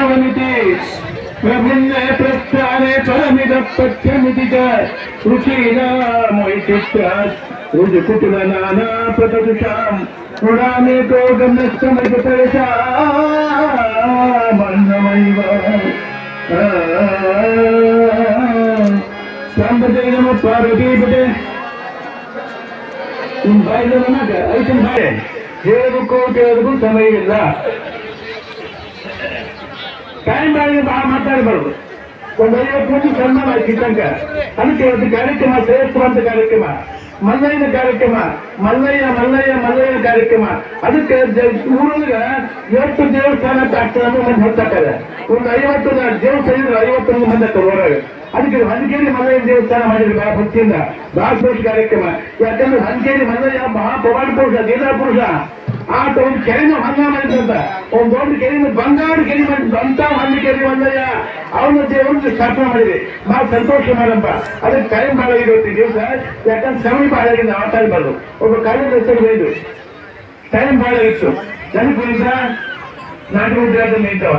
ಪ್ರಣವನಿತಿ ಪ್ರಭಿನ್ನೆ ಪ್ರಸ್ಥಾನೆ ಪರಮಿದ ಪಠ್ಯಮಿತಿ ಚ ರುಚೀನಾಮೈಚಿತ್ರ ರುಜುಕುಟುಲ ನಾನಾ ಪ್ರತದುಷಾಂ ಋಣಾನೇಕೋ ಗಮ್ಯಸ್ತಮೈತರಷ ಮನ್ನಮೈವ ಸಾಂಬಜಯ ನಮ ಪಾರ್ವತಿ ಪಟೇ ನಿಮ್ ಬಾಯಿದ ನಮಗ ಐತನ ಬಾಯಿ ಹೇಳೋದಕ್ಕೂ ಕೇಳೋದಕ್ಕೂ ಸಮಯ ಇಲ್ಲ ಟೈಮ್ ಬಾಯಿಗೆ ಬಹಳ ಮಾತಾಡಬಾರ್ದು ಒಂದು ಐವತ್ತು ಮಂದಿ ಸನ್ಮಾನ ಆಯ್ತು ತನಕ ಅದಕ್ಕೆ ಒಂದು ಕಾರ್ಯಕ್ರಮ ಶ್ರೇಷ್ಠವಂತ ಕಾರ್ಯಕ್ರಮ ಮಲ್ಲಯ್ಯನ ಕಾರ್ಯಕ್ರಮ ಮಲ್ಲಯ್ಯ ಮಲ್ಲಯ್ಯ ಮಲ್ಲಯ್ಯ ಕಾರ್ಯಕ್ರಮ ಅದಕ್ಕೆ ಊರಿಗೆ ಎಷ್ಟು ದೇವಸ್ಥಾನ ಆಗ್ತದೆ ಮಂದಿ ಹೊತ್ತಾಕಲ್ಲ ಒಂದು ಐವತ್ತು ದೇವಸ್ಥಾನ ಇದ್ರೆ ಐವತ್ತೊಂದು ಮಂದಿ ಹೊರಗೆ. ಅದಕ್ಕೆ ಹಂಗೇರಿ ಮಲ್ಲಯ್ಯ ದೇವಸ್ಥಾನ ಮಾಡಿದ್ರು ಬಹಳ ಭಕ್ತಿಯಿಂದ. ಬಹಳ ಕಾರ್ಯಕ್ರಮ ಯಾಕಂದ್ರೆ ಹಂಗೇರಿ ಮಲ್ಲಯ್ಯ ಮಹಾ ಪವಾಡ ಪುರುಷ ಗೀತಾ ಪುರುಷ, ಆತ ಒಂದು ಕೆರೆನ ಹಂಗ ಮಾಡಿದ್ರಂತ. ಒಂದು ದೊಡ್ಡ ಕೆರೆಯಿಂದ ಬಂಗಾರ ಕೆರೆ ಮಾಡಿದ್ರು ಅಂತ ಹಂದಿ ಕೆರೆ ಮಲ್ಲಯ್ಯ ಅವನ ದೇವರಿಗೆ ಸ್ಥಾಪನೆ ಮಾಡಿದೆ. ಬಹಳ ಸಂತೋಷ ಮಾಡಪ್ಪ. ಅದಕ್ಕೆ ಟೈಮ್ ಭಾಳ ಇವತ್ತು ದಿವಸ ಯಾಕಂದ್ರೆ ಸಮಯ ಭಾಳ ಆಟ ಮಾತಾಡಬಾರ್ದು ಒಬ್ಬ ಕಾಲೇಜ್ ಹೆಸರು ಇದು ಟೈಮ್ ಭಾಳ ಇತ್ತು ಜನಪುರಿಂದ ನಾಟಕ ವಿದ್ಯಾರ್ಥಿ ನಿಂತವ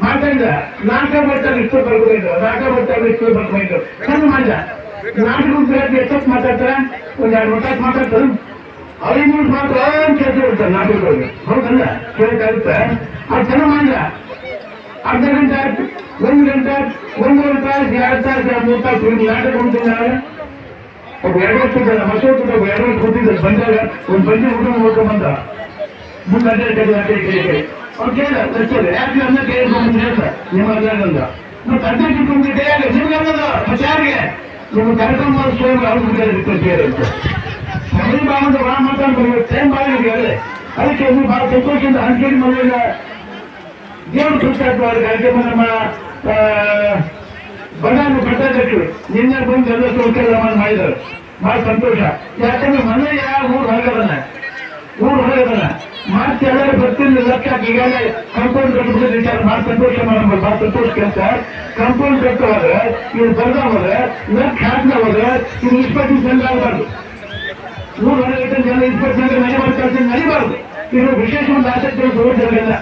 ಮಾತಾಡಿದ ನಾಟಕ ಬರ್ತಾರೆ ಇಷ್ಟು ಬರ್ಬೋದು ನಾಟಕ ಬರ್ತಾರೆ ಇಷ್ಟು ಬರ್ಬೋದು ಕಣ್ಣು ಮಾಡಿದ ನಾಟಕ ವಿದ್ಯಾರ್ಥಿ ಎಷ್ಟೊತ್ತು ಮಾತಾಡ್ತಾರ ಒಂದ್ ಎರಡು ವರ್ಷ ಮಾತಾಡ್ತಾರೆ ಐನೂರು ಮಾತ್ರ ಕೇಳ್ತಾ ಇರ್ತಾರೆ ನಾಟಕಗಳಿಗೆ ಹೌದಲ್ಲ ಕೇಳಕ್ಕಾಗುತ್ತೆ ಅದು ಚೆನ್ನಾಗಿ ಮಾಡಿದ ಅರ್ಧ ಗಂಟೆ ಆಯ್ತು ಒಂದು ಗಂಟೆ ಆಯ್ತು ಒಂದೂವರೆ ತಾಸು ಎರಡು ತಾಸು ಮೂರು ತಾಸು ಒಂದು ನಾಟಕ ಮಾಡ್ತಿದ್ದಾರೆ ಒಬ್ಬ ಎರಡು ಇದ್ದಾನೆ ಹೊಸ ಹೊತ್ತು ಒಬ್ಬ ಬಂದಾಗ ಒಂದು ಬಂದಿ ಊಟ ನೋಡ್ಕೊಂಡ್ ಬಂದ. ಮುಂದೆ ಅದೇ ಕಡೆ ಅದೇ ಕಡೆ ಅವ್ನು ಕೇಳ ಸಚ್ಚಿದೆ ಯಾಕೆ ಅನ್ನ ಕೇಳ್ಕೊಂಡು ಹೇಳ್ತ ನಿಮ್ಮ ಅದಂದ ಮತ್ತೆ ಅದೇ ಕಿಟ್ಕೊಂಡು ಕೈಯಾಗ ನಿಮ್ಗೆ ಅನ್ನದ ಮತ್ತೆ ಯಾರಿಗೆ ನಿಮ್ಮ ಕಾರ್ಯಕ್ರಮ ಸ್ವಾಮಿ ಅವ್ರು ಕೇಳಿ ಅಂತ. ಸಮಯ ಬಾಂಧ ಬಹಳ ಮಾತಾಡ್ತಾರೆ ಟೈಮ್ ಭಾಳ ಇದೆ ಅದಕ್ಕೆ ನೀವು ಬಹಳ ಸಂತೋಷದಿಂದ ಹಂಚೇರಿ ಮನೆಯ ದೇವರು ಕೃಷ್ಣಾತ್ಮ ಕಾರ್ಯಕ್ರಮ ನಮ್ಮ ಬಣ್ಣಾನು ಕಟ್ಟಬೇಕು ನಿನ್ನೆ ಬಂದು ಎಲ್ಲ ಸೌಕರ್ಯ ಮಾಡಿದ್ದಾರೆ. ಬಹಳ ಸಂತೋಷ. ಯಾಕಂದ್ರೆ ಮನೆಯ ಊರು ಹೊರಗದನ ಊರು ಹೊರಗದನ ಮತ್ತೆ ಎಲ್ಲರೂ ಬರ್ತಿಲ್ಲ ಲಕ್ಷ ಈಗಾಗಲೇ ಕಂಪೌಂಡ್ ಕಟ್ಟಬೇಕು ವಿಚಾರ ಬಹಳ ಸಂತೋಷ ಮಾಡಬಹುದು ಬಹಳ ಸಂತೋಷ ಕೆಲಸ ಕಂಪೌಂಡ್ ಕಟ್ಟುವಾಗ ಇವ್ರು ಬರ್ದವಾಗ ಲೆಕ್ಕ ಹೋದ್ರೆ ಇವ್ರು ಇಪ್ಪತ್ತು ಸಂಘ ಆಗಬಾರ್ದು. ಊರು ಹೊರಗಡೆ ಜನ ಇಪ್ಪತ್ತು ಜನ ನಡಿಬಾರ್ದು ಕೆಲಸ ನಡಿಬಾರ್ದು ಇದು ವಿಶೇಷ ಒಂದು ಆಸಕ್ತಿ ಸೋದರಲ್ಲ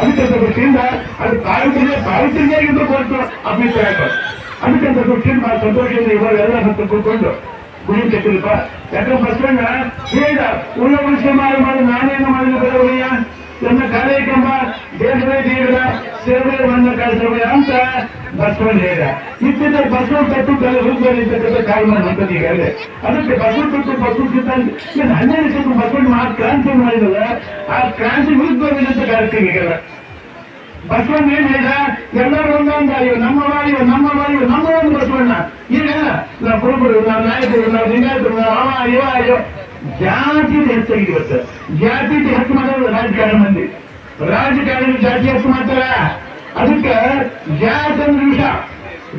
ಅದಕ್ಕೆ ದೃಷ್ಟಿಯಿಂದ ಅದು ಪಾವಿತ್ರ್ಯ ಎಂದು ಕೊಟ್ಟು ಅಭಿಪ್ರಾಯ ಅದಕ್ಕೆ ದೃಷ್ಟಿಯಿಂದ ಸಂತೋಷದಿಂದ ಇವಾಗ ಎಲ್ಲ ಹತ್ತು ಕೂತ್ಕೊಂಡು ಗುಡಿ ಕಟ್ಟಿಲ್ಪ ಯಾಕಂದ್ರೆ ಬಸವಣ್ಣ ಹೇಳಿದ ಉಳ್ಳ ಮನುಷ್ಯ ಮಾಡಿ ಮಾಡಿ ನಾನೇನು ಮಾಡಿದ ಬರವಯ್ಯ ನನ್ನ ಕಾರ್ಯಕ್ರಮ ದೇಶದ ದೇವರ ಸೇವೆ, ನನ್ನ ಕಾರ್ಯಕ್ರಮ ಅಂತ ಬಸವಣ್ಣ ಹೇಳ. ಇತ್ತಿದ್ದ ಬಸವ ತಟ್ಟು ಕಲೆ ಹುಡುಗರಿರ್ತಕ್ಕಂಥ ಕಾರಣ ಅಂತದ್ದು ಈಗಾಗಲೇ ಅದಕ್ಕೆ ಬಸವ ತಟ್ಟು ಬಸವ ಸಿದ್ಧಾಂತ ಹನ್ನೆರಡು ಸತ್ತು ಬಸವಣ್ಣ ಮಹಾ ಕ್ರಾಂತಿ ಮಾಡಿದಲ್ಲ, ಆ ಕ್ರಾಂತಿ ಹುಡುಗರಿದಂತ ಕಾರ್ಯಕ್ರಮ ಈಗಲ್ಲ ಬಸವಣ್ಣ ಏನ್ ಹೇಳಿದ ಎಲ್ಲರೂ ಒಂದೊಂದು ಅಯ್ಯೋ ನಮ್ಮ ವಾಯು ನಮ್ಮ ವಾಯು ನಮ್ಮ ಒಂದು ಬಸವಣ್ಣ ಈಗ ನಾವು ಕುರುಬರು, ನಾವು ನಾಯಕರು, ನಾವು ಲಿಂಗಾಯತರು ನಾವು ಅವ, ಇವ ಅಯ್ಯೋ ಜಾತಿ ಹೆಚ್ಚಾಗಿದೆ ಇವತ್ತು ಜಾತಿ ಹೆಚ್ಚು ಮಾಡೋದು ರಾಜಕಾರಣ ಮಂದಿ. ರಾಜಕಾರಣ ಜಾತಿ ಹೆಚ್ಚು ಮಾಡ್ತಾರ. ಅದಕ್ಕೆ ಜಾತಿ ಅಂದ್ರೆ ವಿಷ,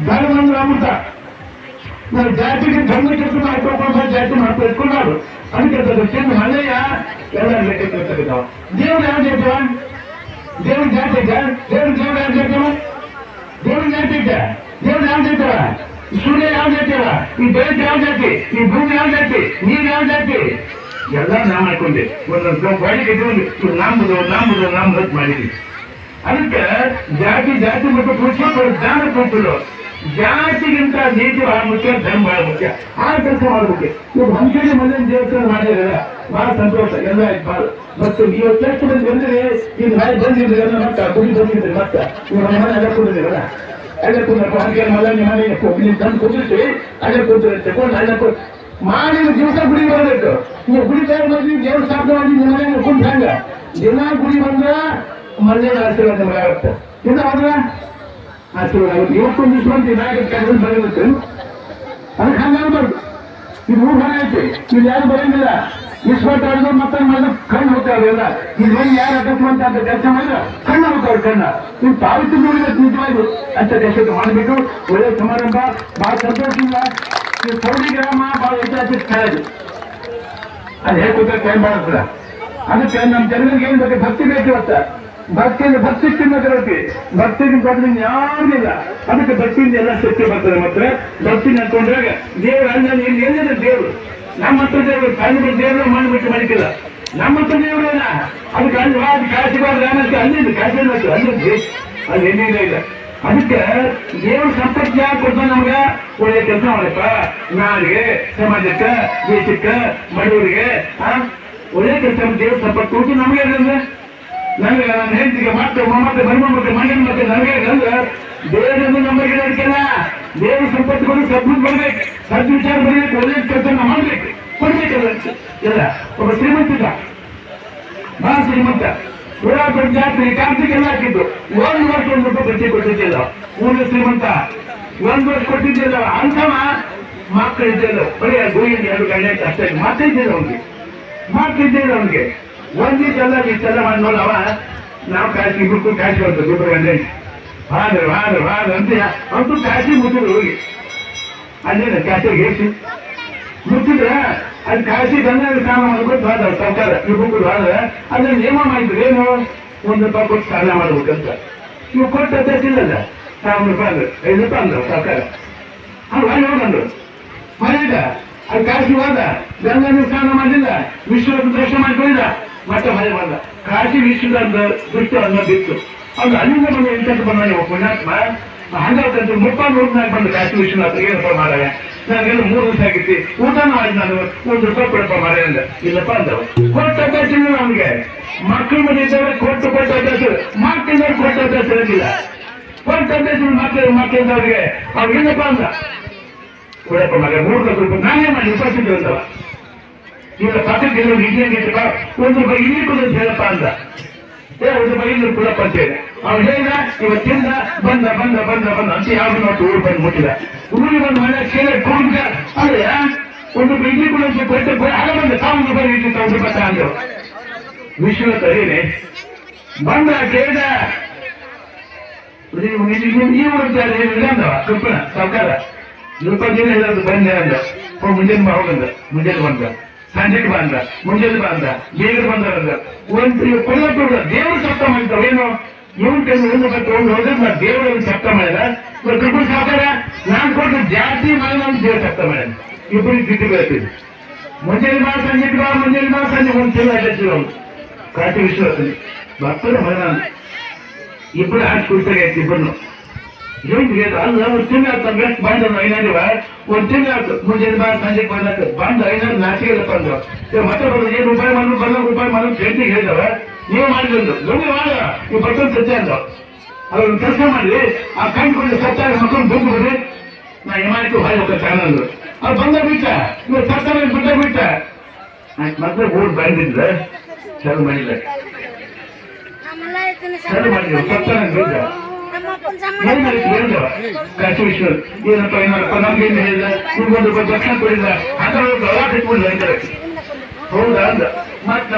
ಧರ್ಮ ಅಂದ್ರೆ ಅಮೃತ. ನಾವು ಜಾತಿಗೆ ಧರ್ಮ ಕೆಲಸ ಮಾಡ್ಕೊಂಡು ಜಾತಿ ಮಾಡ್ತಾ ಇಟ್ಕೊಂಡಾರು ಅದಕ್ಕೆ ಚೆನ್ನ ಹಳೆಯ ಎಲ್ಲ ಲೆಕ್ಕ ದೇವ್ರು ಯಾವ ಜಾತಿವ ದೇವ್ರ ಜಾತಿ ಐತೆ ದೇವ್ರ ದೇವ್ರ ಜಾತಿ ಐತೆ ದೇವ್ರ ಯಾವ ಜಾತಿವ ಈ ಸೂರ್ಯ ಜಾತಿವ ಈ ಯಾವ ಜಾತಿ? ಈ ಯಾವ ಜಾತಿ? ಯಾವ ಜಾತಿ? ಎಲ್ಲ ನಾಮ ಹಾಕೊಂಡೆ. ಒಂದೊಂದು ಬಾಡಿಗೆ ಇಟ್ಕೊಂಡು ಇವ್ರು ನಂಬುದು ನಂಬುದು ನಂಬುದು ಅಂತ ಮಾಡಿದ್ವಿ ಅದಕ್ಕೆ ಜಾತಿ ಜಾತಿ ಮತ್ತು ಪುರುಷ ಜ್ಞಾನ ಕೊಟ್ಟರು ಜಾತಿಗಿಂತ ನೀತಿ ಬಹಳ ಮುಖ್ಯ, ಧರ್ಮ ಬಹಳ ಮುಖ್ಯ. ಆ ಕೆಲಸ ಮಾಡಬೇಕು. ಇವಾಗ ಹಂಚೇಳಿ ಮನೆ ದೇವಸ್ಥಾನ ಮಾಡಿದ್ರೆ ಬಹಳ ಸಂತೋಷ. ಎಲ್ಲ ಬಹಳ ಮತ್ತು ಇವತ್ತು ಎಷ್ಟು ಮಂದಿ ಬಂದ್ರೆ ಈಗ ನಾಳೆ ಬಂದಿದ್ರೆ ಎಲ್ಲ ಮತ್ತ ಗುಡಿ ಬಂದಿದ್ರೆ ಮತ್ತ ಇವ್ರ ಮನೆ ಎಲ್ಲ ಕೂಡಿದ್ರಲ್ಲ ಅಲ್ಲೇ ಕೂತ್ರೆ ಹಂಗೆ ಮಲ್ಲ ಮನೆ ನೀವು ತಂದು ಕುದಿಸಿ ಅಲ್ಲೇ ಕೂತ್ರೆ ತಗೊಂಡು ಅಲ್ಲೇ ಕೂತ್ ಮಾಡಿದ ದಿವಸ ಗುಡಿ ಬರಬೇಕು ನೀವು ಗುಡಿ ತಯಾರು ಮಾಡಿ ದೇವ್ರ ಮಾಡಿ ನಿಮ್ಮ ಮನೆ ಕುಂತ ಹಂಗ. ದಿನ ಗುಡಿ ಬಂದ್ರ ಮನೆಯ ಆಶೀರ್ವಾದ ಆಗುತ್ತೆ. ದಿನ ಹೋದ್ರ ಆಶೀರ್ವಾದ ಇವತ್ತು ಇವತ್ತೊಂದು ದಿವಸ ಬಂದು ನಾಯಕ ಕೆಲಸ ಬರೀಬೇಕು ಅದಕ್ಕೆ ಹಂಗಾಗ್ಬಾರ್ದು ಇದು ಮೂರು ಹೊರ ಐತಿ. ಇಲ್ಲಿ ಯಾರು ಬರಂಗಿಲ್ಲ. ಇಸ್ಪಟ್ ಆಡಿದ್ರು ಮತ್ತೆ ಮಾಡಿದ್ರು ಕಣ್ಣು ಹೋಗ್ತಾವೆ ಎಲ್ಲ ಇಲ್ಲಿ ಬಂದು ಯಾರು ಅಕಸ್ಮಾತ್ ಅಂತ ಕೆಲಸ ಮಾಡಿದ್ರೆ ಕಣ್ಣು ಹೋಗ್ತಾವೆ ಕಣ್ಣ. ನೀವು ಪಾವತಿ ನೋಡಿದ್ರೆ ನಿಜವಾಗಿ ಅಂತ ಕೆಲಸ ಮಾಡಬೇಕು ಒಳ್ಳೆ ಸಮಾರಂಭ ಬಹಳ ಸಂತೋಷದಿಂದ ನೀವು ಸೌದಿ ಗ್ರಾಮ ಬಹಳ ಐತಿಹಾಸಿಕ ಸ್ಥಳ ಇದು. ಅದು ಹೇಳ್ಕೊತಾರೆ ಟೈಮ್ ಬರ್ತದ ಅದಕ್ಕೆ ನಮ್ಮ ಜನರಿಗೆ ಏನ್ ಬೇಕು, ಭಕ್ತಿ ಬೇಕು ಇವತ್ತ. ಭಕ್ತಿಯಿಂದ ಭಕ್ತಿ ತಿನ್ನೋದಿರತ್ತೆ ಭಕ್ತಿಗೆ ಕೊಟ್ಟರೆ ಯಾರಿಲ್ಲ ಅದಕ್ಕೆ ಭಕ್ತಿಯಿಂದ ಎಲ್ಲ ಶಕ್ತಿ ಬರ್ತದೆ ಮತ್ತೆ ಭಕ್ತಿ ನಡ್ಕೊಂಡಾಗ ದೇವ್ರ ಅನ್ನ ಇಲ್ಲಿ ಏನಿದೆ ದೇವ್ರು. ನಮ್ಮ ಹತ್ರ ದೇವರು ಕಣ್ಣು ದೇವ್ರ ಮಾಡಿಬಿಟ್ಟು ಮಡಿಕಿಲ್ಲ. ನಮ್ಮ ಹತ್ರ ದೇವ್ರೇನ ಅದಕ್ಕೆ ಅಲ್ಲಿ ಕಾಶಿಬಾದ್ ರಾಮಕ್ಕೆ ಅಲ್ಲಿ ಕಾಶಿ ಅಲ್ಲಿ ಅಲ್ಲಿ ಏನಿಲ್ಲ ಇಲ್ಲ ಅದಕ್ಕೆ ದೇವ್ರ ಸಂಪತ್ತು ಯಾಕೆ ಕೊಡ್ತಾ ನಮ್ಗೆ? ಒಳ್ಳೆ ಕೆಲಸ ಮಾಡಪ್ಪ. ನಾಡಿಗೆ, ಸಮಾಜಕ್ಕೆ, ದೇಶಕ್ಕೆ, ಬಡವರಿಗೆ, ಆ? ಒಳ್ಳೆ ಕೆಲಸ. ದೇವ್ರ ಸಂಪತ್ತು ಕೊಟ್ಟು ನಮಗೆ ಅಂದ್ರೆ ನನಗೆ ನನ್ನ ಹೆಂಡತಿಗೆ ಮತ್ತೆ ಮೊಮ್ಮಕ್ಕೆ ಮತ್ತೆ ಮನೆ ಮತ್ತೆ ನನಗೆ ದೇವರನ್ನು ನಮಗೆ ಅದಕ್ಕೆಲ್ಲ ದೇವರ ಸಂಪತ್ತು ಕೊಟ್ಟು ಸದ್ಬುದ್ಧಿ ಬರ್ಬೇಕು ಸದ್ವಿಚಾರ ಬರಬೇಕು ಒಳ್ಳೆ ಕೆಲಸ ಮಾಡ್ಬೇಕು. ಕೊಡ್ಬೇಕಲ್ಲ ಇಲ್ಲ ಒಬ್ಬ ಶ್ರೀಮಂತ ಇದ್ದ. ಬಹಳ ಶ್ರೀಮಂತ. ಊರಾಟ ಜಾತ್ರೆ ಕಾರ್ತಿಕ ಎಲ್ಲ ಹಾಕಿದ್ದು. ಒಂದು ವರ್ಷ ಒಂದು ರೂಪಾಯಿ ಬಡ್ಡಿ ಕೊಟ್ಟಿದ್ದಿಲ್ಲ. ಊರಿನ ಶ್ರೀಮಂತ. ಒಂದು ವರ್ಷ ಕೊಟ್ಟಿದ್ದಿಲ್ಲ. ಅಂತವ ಇದ್ದಿಲ್ಲ ಬರೀ ಗುರಿಯಿಂದ ಎರಡು ಗಂಟೆ ಅಷ್ಟೇ. ಮಾತ್ರ ಇದ್ದಿಲ್ಲ ಅವನಿಗೆ. ಮಕ್ಕಳಿದ್ದಿಲ್ಲ ಅವನಿಗೆ. ಒಂದಿದ್ದೆಲ್ಲ ಇಷ್ಟೆಲ್ಲ ಮಾಡಿ ನೋಡವ ನಾವು ಕಾಶಿ ಇಬ್ಬರು ಕಾಶಿ ಬರ್ತದೆ ಇಬ್ಬರು ಒಂದೇ. ಹಾದ್ರೆ ಹಾದ್ರೆ ಹಾದ್ರೆ ಅಂತ ಅಂತೂ ಕಾಶಿ ಮುಟ್ಟಿದ್ರು ಹೋಗಿ. ಅಲ್ಲೇನ ಕಾಶಿಗೆ ಹೇಸಿ ಮುಟ್ಟಿದ್ರ ಅಲ್ಲಿ ಕಾಶಿ ಗಂಗಾ ಸ್ನಾನ ಮಾಡ್ಬಿಟ್ಟು ಹೋದ ಸರ್ಕಾರ. ಇಬ್ಬರು ಹೋದ್ರೆ ಅದ್ರ ನಿಯಮ ಮಾಡಿದ್ರು, ಏನು? ಒಂದು ರೂಪಾಯಿ ಕೊಟ್ಟು ಸ್ನಾನ ಮಾಡ್ಬೇಕಂತ. ನೀವು ಕೊಟ್ಟು ಇಲ್ಲಲ್ಲ? ಸಾವಿರ ರೂಪಾಯಿ ಅಂದ್ರೆ, ಐದು ರೂಪಾಯಿ ಅಂದ್ರು ಸರ್ಕಾರ. ಅವ್ರು ಹೋಗಂದ್ರು ಮನೆಗ ಅಲ್ಲಿ ಕಾಶಿ ಹೋದ. ಗಂಗಾ ಸ್ನಾನ ಮಾಡಲಿಲ್ಲ ವಿಶ್ವದ ದರ್ಶನ ಮಾಡ್ಕೊಂಡಿಲ್ಲ ಮತ್ತೆ ಮನೆ ಬಂದ. ಕಾಶಿ ವಿಶ್ವದ ಒಂದು ಅನ್ನ ಬಿತ್ತು. ಅವ್ನು ಅಲ್ಲಿಂದ ಬಂದು ಎಂತ ಬಂದ ನೀವು ಪುಣ್ಯಾತ್ಮ. ಹಂಗಾಗ್ತಂತ ಮುಪ್ಪಾರು ಊರ್ನಾಗ ಬಂದು ಕಾಶಿ ವಿಶ್ವನಾಥ. ಏನಪ್ಪ ಮಾರಾಯ? ನನಗೆಲ್ಲ ಮೂರು ದಿವಸ ಆಗಿತ್ತು. ಊಟ ಮಾಡಿದ ನಾನು ಒಂದು ರೂಪಾಯಿ ಕೊಡಪ್ಪ ಮಾರಾಯ ಅಂದ ಇಲ್ಲಪ್ಪ ಅಂದವ. ಕೊಟ್ಟ ಅಭ್ಯಾಸ ಅವನಿಗೆ ಮಕ್ಕಳ ಮನೆ ಇದ್ದವ್ರೆ ಕೊಟ್ಟು ಕೊಟ್ಟ ಅಭ್ಯಾಸ ಮಕ್ಕಳಿದ್ದವ್ರು ಕೊಟ್ಟ ಅಭ್ಯಾಸ ಇರಲಿಲ್ಲ ಕೊಟ್ಟ ಅಭ್ಯಾಸ ಮಕ್ಕಳು ಮಕ್ಕಳಿದ್ದವ್ರಿಗೆ ಅವ್ರು ಏನಪ್ಪ ಅಂದ. ಕೊಡಪ್ಪ ಮಗ ಮೂರು ಲಕ್ಷ ರೂಪಾಯಿ ನಾನೇ ಮಾಡಿ ಉಪಸ್ಥಿತಿ ಅಂತವ ಈಗ ಪಕ್ಕಕ್ಕೆ ಎಲ್ಲೋ ಇಡ್ಲಿ ಒಂದು ರೂಪಾಯಿ ಇಲ್ಲಿ ಕೊಡು ಅಂತ ಹೇಳಪ್ಪ ಅಂತ ಏ, ಒಂದು ರೂಪಾಯಿ ಇಲ್ಲಿ ಕೊಡಪ್ಪ ಅಂತ ಹೇಳಿ. ಅವ್ನು ಹೇಳಿದ ಇವತ್ತಿಂದ ಬಂದ ಬಂದ ಬಂದ ಬಂದ ಅಂತ ಯಾವ್ದು ನೋಟು ಊರು ಮುಟ್ಟಿದ. ಊರಿಗೆ ಬಂದು ಮನೆ ಒಂದು ರೂಪಾಯಿ ಇಲ್ಲಿ ಕೊಡು ಅಂತ ಕೊಟ್ಟು ಆಗ ಬಂದ ಸಾವಿರ ರೂಪಾಯಿ ಇಡ್ಲಿ ಸಾವಿರ ರೂಪಾಯಿ ಅಂದ್ರು. ವಿಶ್ವ ತರೀನಿ ಬಂದ, ಕೇಳಿದ. ಈ ಊರು ಅಂದವ, ಕೃಪಣ ಸರ್ಕಾರ ರೂಪಾಯಿ ದಿನ ಬಂದೆ ಅಂದ. ಮುಂಜಾನೆ ಮುಂಜಾನೆ ಬಂದ. ಸಂಜೆಗೆ ಬಂದ. ಮುಂಜಾನೆ ಬಂದ. ಬೇಗ ಬಂದ ಅಂದ ಒಂದು ಕೊಲ್ಲಪ್ಪ ದೇವರು ಸಪ್ತ ಮಾಡಿದ್ದಾವ ಏನು ಇವನ್ ಕೈ ಒಂದು ಒಂದು ಹೋದ್ರೆ ನಾ ದೇವರಲ್ಲಿ ಸಪ್ತ ಮಾಡಿದ ಕೃಪಣ ಸಾಕಾರ ನಾನ್ ಕೊಟ್ಟು ಜಾಸ್ತಿ ಮಾಡಿ ನಾನು ದೇವ್ರ ಸಪ್ತ ಮಾಡಿದ ಇಬ್ಬರು ಬೀಳ್ತಿದ್ದೆ ಮುಂಜಾನೆ ಬಾ, ಸಂಜೆಗೆ ಬಾ, ಮುಂಜಾನೆ ಬಾ ಸಂಜೆ ಒಂದು ತಿಂಗಳು ಅಡ್ಡಿಸಿದ ಅವನು. ಕಾಟಿ ವಿಶ್ವಾಸದಲ್ಲಿ ಭಕ್ತರ ನಾನು ಇಬ್ಬರು ಹಾಕಿ ಇಬ್ಬರನ್ನು ಜೋಯಿಗೆ ಅಲ್ಲ ಒಂದು ತಿಂಗಳು ಆಯ್ತು ಎಷ್ಟು ಬಂದ ಐನಾರಿವ ಒಂದು ತಿಂಗಳು ಆಯ್ತು ಮುಂಜಾನೆ ಬಾ ಸಂಜೆ ಬಂದಾಕ ಬಂದು ಐನಾರು ನಾಚಿಕೆಲ್ಲಪ್ಪ ಅಂದ್ರು ಮತ್ತೆ ಬಂದು ಏನು ರೂಪಾಯಿ ಮಣ್ಣು ಬಂದ ರೂಪಾಯಿ ಮಣ್ಣು ಫ್ರೆಂಡಿಗೆ ಹೇಳಿದವ ನೀವು ಮಾಡಿದ್ರು ದೊಡ್ಡ ಮಾಡ ನೀವು ಬರ್ತದೆ ಸತ್ಯ ಅಂದ ಅವ್ರು ಕೆಲಸ ಮಾಡಿ ಆ ಕಂಡುಕೊಂಡು ಸತ್ಯ ಮಕ್ಕಳು ದುಡ್ಡು ಬಿಡ್ರಿ ನಾ ಏಮಾಯ್ತು ಹಾಯ್ ಚಾನಲ್ ಅಂದ್ರು ಅವ್ರು ಬಂದ ಬಿಟ್ಟ ನೀವು ಸರ್ಕಾರ ಬಿಟ್ಟ ಬಿಟ್ಟ ಆಯ್ತು ಮತ್ತೆ ಓಡ್ ಬಂದಿದ್ರೆ ಚಲೋ ಮಾಡಿಲ್ಲ ಚಲೋ ಮಾಡಿದ್ರು ಸತ್ಯ ಬಿಟ್ಟ ಏನ್ ಮಾಡಿದ್ರು ಹೇಳಿದವ ಕಾಶಿ ವಿಶ್ವ ಏನಪ್ಪ ಏನಪ್ಪ ನಮ್ಗೆ ಏನು ಹೇಳಿದ ನಿಮ್ಗೊಂದು ರೂಪಾಯಿ ದಕ್ಷಿಣ ಹೌದಾ ಮತ್ತೆ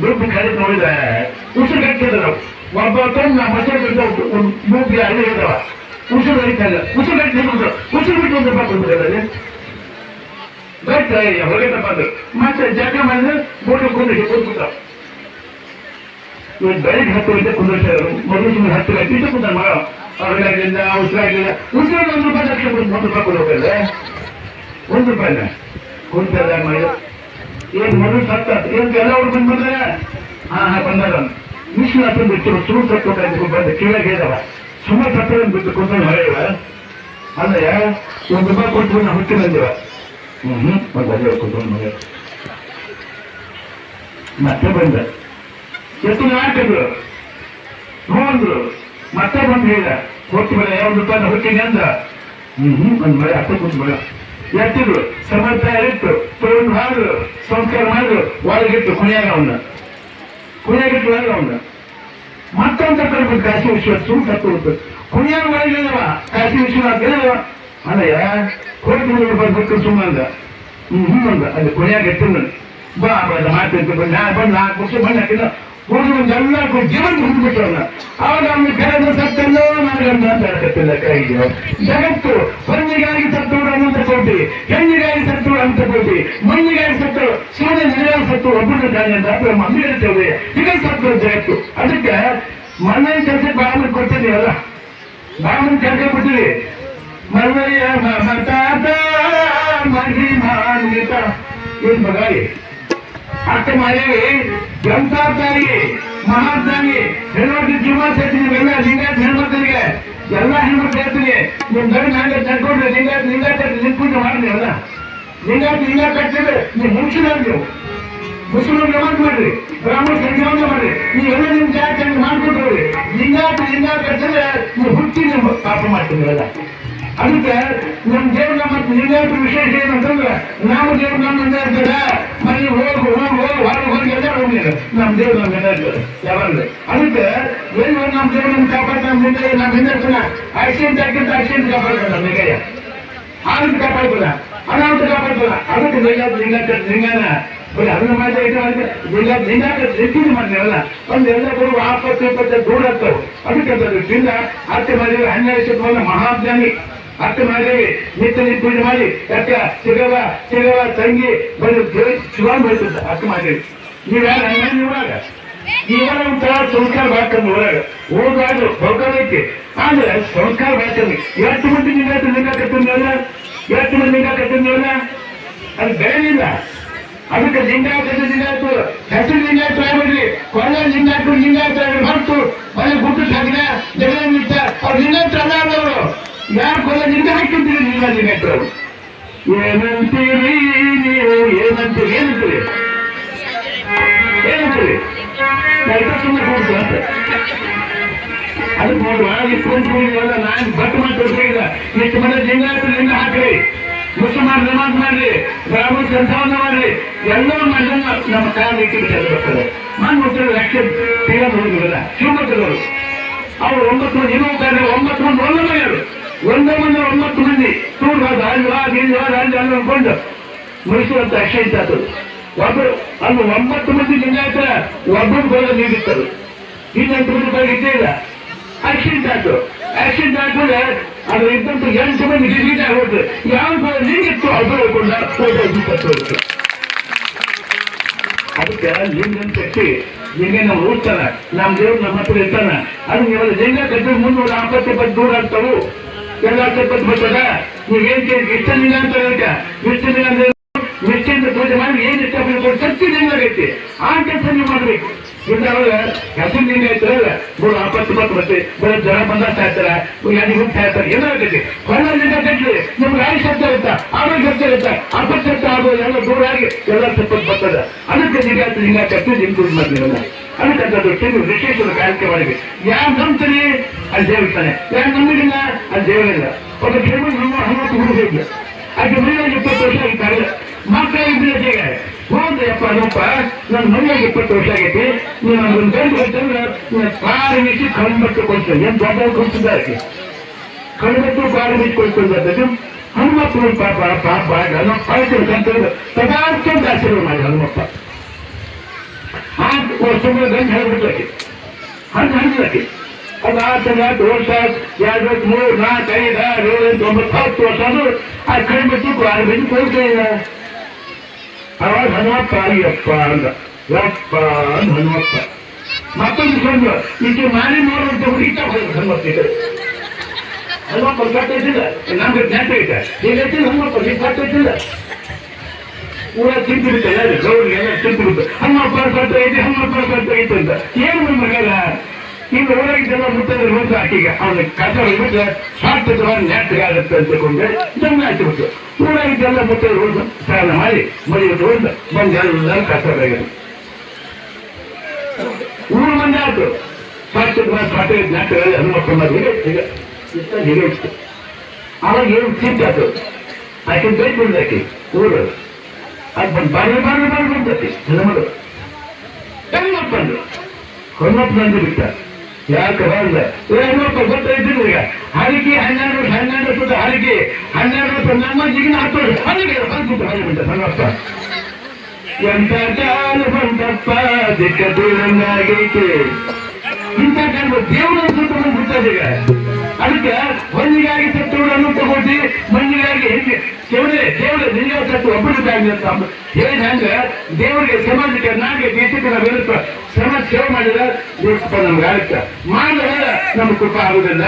ದುಡ್ಡು ಕರೆದು ನೋಡಿದ ಉಸಿರು ಕಟ್ಟಿದ್ರು ಒಬ್ಬ ನಾ ಉಸಿರು ಉಸಿರು ಉಸಿರು ಬಿಟ್ಟು ಒಂದು ರೂಪಾಯಿ ಬಟ್ ಹೊರಗೆ ಬಂದು, ಮತ್ತೆ ಜಗ ಮಾಡಿದ್ರೆ ಬೋಟು ಕುಂದಿಸಿ ಕೂತ್ಬಿಟ್ಟ. ಇವತ್ತು ಬೆಳಿಗ್ಗೆ ಹತ್ತು ಗಂಟೆ ಕುಂದಿರ್ತಾರೆ ಮೊದಲು ಸುಮ್ಮನೆ ಹತ್ತು ಗಂಟೆ ಇಟ್ಟು ಕೂತ ಮಗ. ಹೊರಗಾಗಲಿಲ್ಲ ಉಸಿರಾಗಲಿಲ್ಲ ಉಸಿರಾಗ ಒಂದು ರೂಪಾಯಿ ಲಕ್ಷ ಒಂದು ರೂಪಾಯಿ ಕೊಡು ಹೋಗಲ್ಲ ಒಂದು ರೂಪಾಯಿನ ಕುಂತಲ್ಲ ಮಾಡಿ ಏನ್ ಮೊದಲು ಸತ್ತ? ಏನ್ ಎಲ್ಲ ಅವ್ರು ಬಂದು ಬಂದ್ರೆ? ಹಾ ಹಾ, ಬಂದಾರ ಮಿಷನ್ ಹತ್ತೊಂದು ಬಿಟ್ಟು ಸುಮ್ಮ ಸತ್ತು ಬಂದ ಕಿವಿಯಾಗ ಹೇಳಿದವ. ಸುಮ್ಮನೆ ಸತ್ತ ಬಿಟ್ಟು ಕುಂತ ಹೊಳೆಯವ ಅಂದ್ರೆ, ಒಂದು ರೂಪಾಯಿ ಕೊಟ್ಟು ನಾ ಹುಟ್ಟಿ ಬಂದಿವ ಮಗ ಮತ್ತೆ ಬಂದ ಎಷ್ಟು ಹಾಕಿದ್ರು ನೋಡಿದ್ರು ಮತ್ತೆ ಬಂದು ಹೇಳ ಕೊಟ್ಟು ಬೇಡ ಒಂದು ರೂಪಾಯಿ ಹೊಟ್ಟಿಗೆ ಅಂದ ಹ್ಮ್ ಒಂದ್ ಮಳೆ ಹತ್ತು ಕುಂತು ಬೇಡ ಎತ್ತಿದ್ರು ಸಮರ್ಥ ಇಟ್ಟು ತೊಗೊಂಡು ಹಾದ್ರು ಸಂಸ್ಕಾರ ಮಾಡಿದ್ರು ಒಳಗಿಟ್ಟು ಕುಣಿಯಾಗ ಅವನ್ನ ಕುಣಿಯಾಗಿಟ್ಟು ಒಳಗೆ ಅವನ್ನ ಮತ್ತೊಂದು ಕರ್ಬೇಕು ಕಾಶಿ ವಿಶ್ವ ಸುಮ್ ಕುಣಿಯಾಗ ಒಳಗಿಲ್ಲವ ಕಾಶಿ ವಿಶ್ವನಾಥ್ ಅಲ್ಲಯ್ಯ ಕೊಟ್ಟು ಸುಮ್ಮನೆ ಅಂದ ಹ್ಮ್ ಅಂದ ಅಲ್ಲಿ ಕುಣಿಯಾಗ ಎತ್ತಿನ ಬಾ ಬಾ ಬಂದು ನಾ ಬಂದು ನಾಲ್ಕು ವರ್ಷ ಬಂದು ಹಾಕಿಲ್ಲ ಒಂದು ಎಲ್ಲ ಜೀವನ ಹುಡುಕ್ಬಿಟ್ಟು ಅವನ್ನ ಅವಾಗ ಅವನು ಕರೆದು ಸತ್ತಲ್ಲೋ ನನಗಂತ ಅಂತ ಹೇಳ್ತಿಲ್ಲ ಕೈಗೆ. ಜಗತ್ತು ಹೊಂದಿಗಾಗಿ ಸತ್ತೋಡು ಅನಂತ ಕೋಟಿ ಹೆಣ್ಣಿಗಾಗಿ ಸತ್ತೋಡು ಅಂತ ಕೋಟಿ ಮಣ್ಣಿಗಾಗಿ ಸತ್ತು, ಸೂರ್ಯ ನೆಲೆಯ ಸತ್ತು ಒಬ್ಬರು ತಾನೆ ಅಂತ ಅಥವಾ ಮಮ್ಮಿ ಹೇಳ್ತೇವೆ ಈಗ ಸತ್ತು ಜಗತ್ತು ಅದಕ್ಕೆ ಮಣ್ಣಿನ ಕೆಲಸ ಬಾಮನ್ ಕೊಡ್ತಿದ್ದೀವಲ್ಲ ಬಾಮನ್ ಕೆಲಸ ಕೊಡ್ತೀವಿ ಮಲ್ಲಯ್ಯ ಮತಾತ ಮಹಿಮಾನ್ವಿತ. ಏನ್ ಬಗಾರಿ ಅಕ್ಕ ಮಾದೇವಿ ಎಂತ ತಾಯಿ ಮಹಾತ್ಮಾಗಿ ಹೆಣ್ಮಕ್ಳು ಜೀವ ಸೇರ್ತೀನಿ ನೀವೆಲ್ಲ ಲಿಂಗಾಯತ್ ಹೆಣ್ಮಕ್ಳಿಗೆ. ಎಲ್ಲ ಹೆಣ್ಮಕ್ಳು ಹೇಳ್ತೀನಿ ನಿಮ್ ಗಡಿ ನಾಳೆ ತಡ್ಕೊಂಡ್ರೆ ಲಿಂಗಾಯತ್ ಲಿಂಗಾಯತ್ ನಿಂತ್ಕೊಂಡು ಮಾಡ್ರಿ ಅಲ್ಲ ಲಿಂಗಾಯತ್ ಲಿಂಗ ಕಟ್ಟಿದ್ರೆ ನೀವು ಮುಂಚಿನ ಮಾಡ್ರಿ ಬ್ರಾಹ್ಮಣ ಸಂಜಾವನೆ ಮಾಡ್ರಿ. ನೀವೆಲ್ಲ ನಿಮ್ ಜಾತಿ ಮಾಡ್ಕೊಂಡ್ರಿ. ಲಿಂಗಾಯತ್ ಲಿಂಗ ಕಟ್ಟಿದ್ರೆ ನೀವು ಹುಟ್ಟಿ ನೀವು ಪಾಪ ಮಾಡ್ತೀನಿ ಅಲ್ಲ ಅದಕ್ಕೆ ನಮ್ ದೇವ್ರ ಮತ್ತೆ ಲಿಂಗಾಯತ ವಿಶೇಷ ಏನಂತಂದ್ರೆ ನಾವು ದೇವ್ರ ನಮ್ಮ ಮನೆ ಇರ್ತಾರ ಮನೆ ಹೋಗಿ ಹೋಗಿ ಹೋಗಿ ಹೊರಗೆ ಹೋಗಿ ಎಲ್ಲ ಹೋಗಿ ನಮ್ ದೇವ್ರ ನಮ್ಮ ಇರ್ತಾರೆ ಯಾವಾಗ ಅದಕ್ಕೆ ಏನು ನಮ್ಮ ನಮ್ ದೇವ್ರ ನಮ್ಮ ಹಿಂದೆ ನಮ್ಮ ಹಿಂದೆ ಇರ್ತಾನೆ? ಆಕ್ಸಿಡೆಂಟ್ ಆಗಿಂತ ಆಕ್ಸಿಡೆಂಟ್ ಕಾಪಾಡ್ತಾನೆ ನಮ್ಮ ನಿಗಯ್ಯ ಆನಂದ ಕಾಪಾಡ್ತಾನ ಅನಾಹುತ ಕಾಪಾಡ್ತಾನ ಅದಕ್ಕೆ ಲಿಂಗಾಯತ ಲಿಂಗಾಯತ, ಲಿಂಗನ. ಬರೀ ಅದನ್ನ ಮಾತ್ರ ಮಾಡಿದ್ರೆ ಲಿಂಗಾಯತ ಲಿಂಗಾಯತ ರೆಪ್ಪಿಗೆ ಮಾಡ್ತೀವಲ್ಲ ಒಂದು ಎಲ್ಲ ಗುರು ಆಪತ್ತು, ಇಪ್ಪತ್ತು ದೂರ ಆಗ್ತಾವೆ. ಅದಕ್ಕೆ ಅದು ಜಿಲ್ಲ ಹತ್ತೆ ಮಾಡಿದ್ರೆ ಹನ್ನೆರಡು ಶತಮಾನ ಮಹಾಜ್ಞಾನಿ. ಹತ್ತು ಮಾಡಿದೇವಿ ನಿತ್ಯ ನಿತ್ಯ ಪೂಜೆ ಮಾಡಿ ಅಕ್ಕ ಸಿಗವ ಸಿಗವ ತಂಗಿ ಬಂದು ಶಿವಾನ್ ಬೆಳೆಸುತ್ತ ಹತ್ತು ಮಾಡಿದೇವಿ ನೀವ್ಯಾರ ಹಂಗ ಇವಾಗ ಇವಾಗ ಒಂಥರ ಸಂಸ್ಕಾರ ಬಾಕಂದು ಒಳಗ ಓದುವಾಗ ಭೌಗೋಳ ಐತಿ ಆದ್ರೆ ಸಂಸ್ಕಾರ ಬಾಕಂದು ಎಷ್ಟು ಮಂದಿ ಲಿಂಗಾಯತ ಲಿಂಗ ಕಟ್ಟಿದ್ವಲ್ಲ ಎಷ್ಟು ಮಂದಿ ಲಿಂಗ ಕಟ್ಟಿದ್ವಲ್ಲ ಅದು ಬೆಳೆದಿಲ್ಲ ಅದಕ್ಕೆ ಲಿಂಗಾಯತ ಲಿಂಗಾಯತ ಹೆಸರು ಲಿಂಗಾಯತ ಆಗ್ಬಿಡ್ರಿ ಕೊನೆ ಲಿಂಗಾಯತ ಲಿಂಗಾಯತ ಹೊರತು ಮನೆ ಗುಟ್ಟು ಹಾಕಿದ ಜಗಳ ನಿಂತ ಅವ್ರು ಲಿಂಗಾಯತ ಅಲ್ಲ ಅವರು. ಯಾರು ಕೊನೆ ಲಿಂಗ ಹಾಕಿದ್ದೀರಿ ಲಿಂಗ ಲಿಂಗಾಯತರು ಏನಂತೀರಿ ನೀವು? ಏನಂತೀರಿ? ಏನಂತೀರಿ? ಏನಂತೀರಿ? ಎಲ್ಲ ಸುಮ್ಮನೆ ಅಂತ ಅದಕ್ಕೆ ನೋಡುವ ಈ ಎಲ್ಲ ನಾನು ಬಟ್ ಮಾತಾಡ್ತಿಲ್ಲ ನಿಟ್ಟು ಮನೆ ಲಿಂಗಾಯತ ಲಿಂಗ ಹಾಕ್ರಿ. ಮುಸಲ್ಮಾನ್ ನಮಾಜ್ ಮಾಡ್ರಿ. ಬ್ರಾಹ್ಮಣ ಸಂಸಾರ ಮಾಡ್ರಿ. ಎಲ್ಲರೂ ಮಾಡಿದ್ರೆ ನಮ್ಮ ಕಾಲ ಇಟ್ಟಿಗೆ ಬರ್ತದೆ. ನಾನು ಹೋಗಿರಲ್ಲ ಶಿವಮೊಗ್ಗದವರು ಅವ್ರು ಒಂಬತ್ತು ಮಂದಿ ಒಂಬತ್ತು ಮಂದಿ ಒಳ್ಳೆ ಮನೆಯವರು. ಒಂದೇ ಮಂದಿ ಒಂಬತ್ತು ಮಂದಿ. ಟೂರ್ ಅನ್ಕೊಂಡು ಮೈಸೂರಂತ ಅಕ್ಷಯ ಇತ್ತು ಒಬ್ಬರು ಅಲ್ಲಿ ಒಂಬತ್ತು ಮಂದಿ ಲಿಂಗಾಯತ ಒಬ್ಬರು ಬರೋ ನೀಡಿತ್ತರು ಇನ್ನೆಂಟು ಮಂದಿ ಬರೋ ಇದ್ದೇ ಇಲ್ಲ. ಆಕ್ಸಿಡೆಂಟ್ ಆಯ್ತು. ಆಕ್ಸಿಡೆಂಟ್ ಆದ್ಮೇಲೆ ಅದು ಇದ್ದಂತ ಎಂಟು ಮಂದಿ ಡಿಲೀಟ್ ಆಗೋದು. ಯಾವ ಲಿಂಕ್ ನೀಡಿತ್ತು ಅದು ಫೋಟೋ ಇಪ್ಪತ್ತು ಅದಕ್ಕೆ ಲಿಂಗ ಕಟ್ಟಿ ಲಿಂಗ ನಾವು ಓದ್ತಾನ. ನಮ್ ದೇವ್ರು ನಮ್ಮ ಹತ್ರ ಇರ್ತಾನ. ಅದು ನೀವೆಲ್ಲ ಲಿಂಗ ಕಟ್ಟಿ ಮುನ್ನೂರ ನಾಲ್ಪತ್ತು ಇಪ್ಪತ್ತು ದೂರ ಆಗ್ತಾವು. ಎಲ್ಲ ಇಪ್ಪತ್ತು ಬರ್ತದ ನೀವೇನ್ ಲಿಂಗ ಅಂತ ಇಷ್ಟ ಲಿಂಗ ಅಂದ್ರೆ ನಿಶ್ಚಿಂತ ಪೂಜೆ ಮಾಡಿ ಏನ್ ಇಷ್ಟ ಕೊಟ್ಟು ಲಿಂಗ ಆಗೈತಿ? ಆ ಕೆಲಸ ನೀವು ಮಾಡ್ಬೇಕು. ಇದ್ದಾಗ ಹೆಸರು ಲಿಂಗ ಐತಲ್ಲ ಮೂರು ನಾಲ್ಪತ್ತು ಇಪ್ಪತ್ತು ಬರ್ತದೆ ಬರೀ ಜ್ವರ ಬಂದ ಸಾಯ್ತಾರ ಎಣ್ಣೆ ಹುಟ್ಟು ಸಾಯ್ತಾರೆ ಏನೋ ಆಗೈತಿ? ಹೊಳ್ಳ ಲಿಂಗ ಕಟ್ಲಿ ನಿಮ್ಗೆ ಆಯುಷ್ ಶಕ್ತಿ ಇರುತ್ತ? ಆರೋಗ್ಯ ಶಬ್ದ ಇರುತ್ತ? ಅಪಶಕ್ತಿ ಆಗೋದು ಎಲ್ಲ ದೂರ ಆಗಿ ಎಲ್ಲ ತಪ್ಪತ್ತು ಬರ್ತದೆ. ಅದಕ್ಕೆ ಲಿಂಗ ಲಿಂಗ ಕಟ್ಟಿ ನಿಮ್ ಮಾಡ್ತೀರಲ್ಲ. ಅದಕ್ಕೆ ಅದು ತಿಂದು ವಿಶೇಷದ ಕಾರ್ಯಕ್ರಮ ಮಾಡಿದೆ ಯಾರು ನಂಬ್ತೀರಿ ಅಲ್ಲಿ ದೇವಿರ್ತಾನೆ ಯಾರು ನಂಬಿಲ್ಲ ಅಲ್ಲಿ ದೇವರಿಲ್ಲ ಒಬ್ಬ ಕೆಲವು ನಮ್ಮ ಹನ್ನೊಂದು ಹುಡುಗ ಇದ್ದ ಆಕೆ ಮನೆಯಾಗ ಇಪ್ಪತ್ತು ವರ್ಷ ಆಗಿದ್ದಾರೆ ಮಕ್ಕಳ ಇದ್ರೆ ಜಗ ಹೋದ್ರಪ್ಪ ನಮ್ಮಪ್ಪ ನನ್ನ ಮನೆಯಾಗ ಇಪ್ಪತ್ತು ವರ್ಷ ಆಗೈತಿ ನೀವು ಒಂದು ಗಂಟು ಹೋಯ್ತಂದ್ರೆ ಕಾರು ಕಣ್ಣು ಕಣ್ಬಟ್ಟು ಕೊಡ್ತೇನೆ ಏನು ದೊಡ್ಡ ಕೊಡ್ತಿದ್ದಾರೆ ಕಣ್ಬಟ್ಟು ಕಾರು ಮಿಚ್ಚಿ ಕೊಡ್ತಿದ್ದಾರೆ ಹನುಮಪ್ಪನ ಪಾಪ ಪಾಪ ನಮ್ಮ ಪಾಯ್ತಿರು ಕಂತ ಪದಾರ್ಥ ಆಶೀರ್ವಾದ ಮಾಡಿ ಹನುಮಪ್ಪ ಆ ವರ್ಷಗಳು ಗಂಟು ಹೇಳ್ಬಿಟ್ಲಕ್ಕೆ ಹಂಗೆ ಹಂಚ್ಲಕ್ಕೆ ಅದು ಆತ ಎಂಟು ವರ್ಷ ಎರಡು ವರ್ಷ ಮೂರು, ನಾಲ್ಕು, ಐದು, ಆರು, ಏಳು, ಎಂಟು, ಒಂಬತ್ತು, ಹತ್ತು ವರ್ಷ ಅದು ಆ ಕೈ ಬಿಟ್ಟು ಆರು ಬಿಟ್ಟು ಕೊಡ್ತೇನೆ ಅವಾಗ ಹನುಮಪ್ಪ, ಅಯ್ಯಪ್ಪ ಅಂದ. ಯಪ್ಪ ಅಂದ ಹನುಮಪ್ಪ. ಮತ್ತೊಂದು ಸಂದು ಈಕೆ ಮಾಡಿ ನೋಡುವಂತ ಹುಡುಗಿತ ಹನುಮಪ್ಪ ಇದೆ ಹನುಮಪ್ಪ ಕಟ್ಟೈತಿಲ್ಲ ನಮ್ಗೆ ಜ್ಞಾಪ ಇದೆ ಈಗೈತಿ ಹನುಮಪ್ಪ ನೀವು ಊರ ತಿಂತಿರುತ್ತೆ ಗೌರಿಗೆ ಎಲ್ಲ ತಿಂತಿರುತ್ತೆ ಹನುಮಪ್ಪ ಸತ್ತ ಐತಿ ಹನುಮಪ್ಪ ಸತ್ತ ಐತೆ ಅಂತ. ಏನು ನಮ್ಮ ಈಗ ಊರಾಗಿದ್ದೆಲ್ಲ ಮುಟ್ಟದ್ರೆ ಮುಂಚೆ ಆಕಿಗೆ ಅವನ ಕಸ ಬಿಟ್ಟು ಸ್ವಾರ್ಥದ ನೆಟ್ಟಗಾಗುತ್ತೆ ಅಂತ ತಿಳ್ಕೊಂಡೆ ಜನ್ಮ ಹಾಕಿಬಿಟ್ಟು ಊರಾಗಿದ್ದೆಲ್ಲ ಮುಟ್ಟದ್ರೆ ಉಳಿದು ಸ್ನಾನ ಮಾಡಿ ಮನೆ ಉಳಿದು ಬಂದು ಎಲ್ಲ ಕಸ ಊರು ಮಂದಿ ಆಯ್ತು. ಸ್ವಾರ್ಥದ ಸ್ವಾರ್ಥ ನೆಟ್ಟಿಗೆ ಹನುಮಪ್ಪ ಮದುವೆ ಈಗ ಇಷ್ಟ ಅವಾಗ ಏನು ಚಿಂತಾತು ಆಕೆ ಬೇಕು ಬಂದಾಕಿ ಊರು. ಅದು ಬಂದು ಬಾರಿ ಬಾರಿ ಬಾರಿ ಬಂದತಿ ಹೆಣ್ಮಗಳು ಹೆಣ್ಣಪ್ಪ ಅಂದ್ರು ಹೊನ್ನಪ್ಪ ನಂದು ಬಿಟ್ಟ ಯಾಕೆ ಬಂದ ಹೆಣ್ಣಪ್ಪ ಗೊತ್ತೈತಿಲ್ಲ ಈಗ ಹರಿಕೆ ಹನ್ನೆರಡು ವರ್ಷ ಹನ್ನೆರಡು ವರ್ಷದ ಹರಿಕೆ ಹನ್ನೆರಡು ವರ್ಷ ನಮ್ಮ ಜಿಗಿನ ಹತ್ತು ವರ್ಷ ಹರಿಕೆ ಬಂದ್ಬಿಟ್ಟು ಹೊರಗೆ ಬಿಟ್ಟ ಸಣ್ಣಪ್ಪ ಎಂತ ಕಾಲ ಬಂತಪ್ಪ ದಿಕ್ಕ ದೂರಂಗಾಗೈತೆ ಇಂಥ ಕಾಲ ದೇವರ ಸುತ್ತ ಬಂದ್ಬಿಟ್ಟದ ಈಗ ಅದಕ್ಕೆ ಮಣ್ಣಿಗಾಗಿ ಸತ್ತುಗಳನ್ನು ತಗೊಂಡು ಮಣ್ಣಿಗಾಗಿ ಹೆಂಗೆ ಕೇವಲ ಕೇವಲ ನಿನ್ನ ಸತ್ತು ಒಬ್ಬರಿಗಾಗಿ ಅಂತ ಹೇಳಿ ಹಂಗ ದೇವರಿಗೆ ಸಮಾಜಕ್ಕೆ ನಾಗೆ ದೇಶಕ್ಕೆ ನಾವೇನಪ್ಪ ಶ್ರಮ ಸೇವೆ ಮಾಡಿದ ದೇಶಪ್ಪ ನಮ್ಗೆ ಆಗುತ್ತೆ. ಮಾಡಿದ್ರೆ ನಮ್ಗೆ ಕೃಪ ಆಗುದಿಲ್ಲ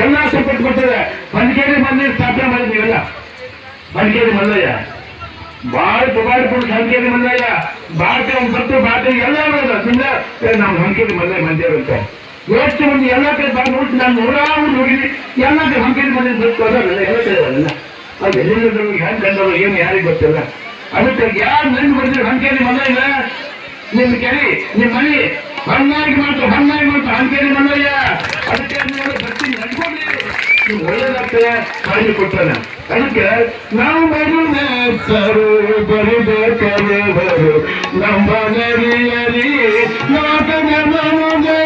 ಎಲ್ಲ ಸಪೋರ್ಟ್ ಕೊಟ್ಟಿದೆ ಮನ್ಕೇರಿ ಮಂದಿರ ಸ್ಥಾಪನೆ ಮಾಡಿದೀವಲ್ಲ ಮನ್ಕೇರಿ ಮಲ್ಲಯ್ಯ. ಬಾಳ ದುಬಾರಿ ಸಂಖ್ಯೆಗೆ ಮಲ್ಲಯ್ಯ. ಭಾರತ ಒಂದು ಬತ್ತು ಬಾಟೆ ಎಲ್ಲ ಸುಂದ ನಾವು ಸಂಖ್ಯೆಗೆ ಮಲ್ಲಯ್ಯ ಮಂದಿರಂತ ಎಷ್ಟು ಮಂದಿ ಎಲ್ಲ ಕಡೆ ಬಾಗಿ ನೋಡಿ ನಾನು ನೂರಾರು ನೋಡಿದ್ವಿ ಎಲ್ಲ ಕಡೆ ಹಂಪಿನ ಮನೆ ಕಡೆ ಅದಲ್ಲ ಅದು ಎಲ್ಲಿಂದ ಹೆಂಗ್ ಕಂಡವರು, ಏನು ಯಾರಿಗೆ ಗೊತ್ತಿಲ್ಲ. ಅದಕ್ಕೆ ಯಾರು ನೆನ್ಪು ಬರ್ತೀವಿ ಹಂಕೇರಿ ಮಂದ ಇಲ್ಲ. ನಿಮ್ ಕೆರೆ ನಿಮ್ ಮನೆ. ಹಣ್ಣಾಗಿ ಮಾಡ್ತು ಹಣ್ಣಾಗಿ ಮಾಡ್ತು ಹಂಕೇರಿ ಮಂದಯ್ಯ ಅದಕ್ಕೆ ಬರ್ತೀನಿ ನಡ್ಕೊಡ್ರಿ ನೀವು ಒಳ್ಳೇದಾಗ್ತದೆ ಅದಕ್ಕೆ ನಾವು ಬರುವರು ಬರಿಬೇಕಾದವರು ನಮ್ಮ ನರಿಯರಿ ಲೋಕದ ಮನುಜರು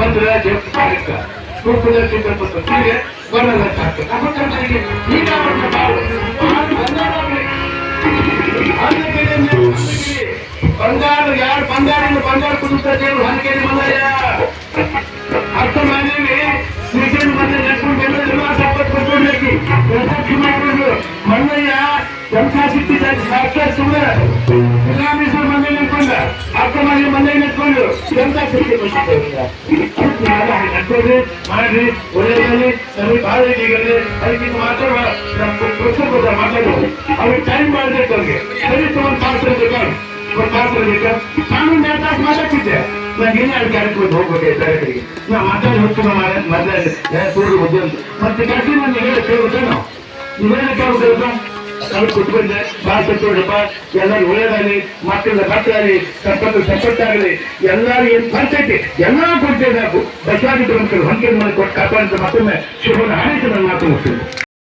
ಒಂದು ರಾಜ್ಯ ಕುಕ್ಕುಲ ಸಿದ್ಧಪಟ್ಟು ಹೀಗೆ ಬರಲ್ಲ ಸಾಕು ಬಾಳು. ಬಂಗಾರ ಯಾರು ಬಂಗಾರ ಬಂಗಾರ ಕುದಿಸ್ತಾ ದೇವರು? ಮಲ್ಲಯ್ಯ ಅರ್ಥ ಮಾಡಿವಿ ಶ್ರೀಕಂಠ ಮತ್ತೆ ಲಕ್ಷ್ಮಣ ಎಲ್ಲ ಸಪೋರ್ಟ್ ಕೊಟ್ಕೊಡ್ಬೇಕು ಪ್ರಸಕ್ತಿ ಮಾಡ್ಕೊಂಡು ಮಲ್ಲಯ್ಯ ಸಿಕ್ಕಿದ್ದಾರೆ ಸಾಕ್ಷಾತ್ ಸುಮ್ಮನೆ. ಇಸ್ಲಾಮೀಶ್ವರ ಅರ್ಥ ಮಾಡಿ ಮನೆ ನಿಂತ್ಕೊಂಡು ಎಂತ ಕೃಷಿ ನಡ್ಕೊಡ್ರಿ ಮಾಡ್ರಿ ಒಳ್ಳೆಯದಲ್ಲಿ ನಮಗೆ ಬಾಳೆ ಈಗಲೇ ಅದಕ್ಕೆ ಮಾತ್ರ ಮಾತಾಡೋದು ಅವ್ರಿಗೆ ಟೈಮ್ ಮಾಡಬೇಕು ಅವ್ರಿಗೆ. ಸರಿ ಒಂದು ಪಾತ್ರ ಬೇಕಾ? ಒಂದು ಪಾತ್ರ ಬೇಕಾ? ಮಾತಾಡ್ತಿದ್ದೆ. ನಾನು ಏನೇ ಅದಕ್ಕೆ ಅಡ್ಕೊಂಡು ಮತ್ತೆ ಕಟ್ಟಿ ನಾನು ಬಂದೆ ಬಾ ಸತ್ತೋಡಪ್ಪ ಎಲ್ಲರೂ ಒಳ್ಳೇದಾಗಲಿ ಮಕ್ಕಳ ಮಕ್ಕಳಾಗಲಿ ಸಂಪತ್ತು ಸಂಪತ್ತಾಗಲಿ ಎಲ್ಲರೂ ಏನ್ ಪರಿಸ್ಥಿತಿ? ಎಲ್ಲ ಕೊಡ್ತೇವೆ ನಾವು. ಅಂತ ಪ್ರಮುಖರು ಹೊಂಕೆ ಕೊಟ್ಟು ಕಾಪಾಡಿದ ಮತ್ತೊಮ್ಮೆ ಶುಭನ ಹಾರಿಸಿ ನನ್ನ ಮಾತು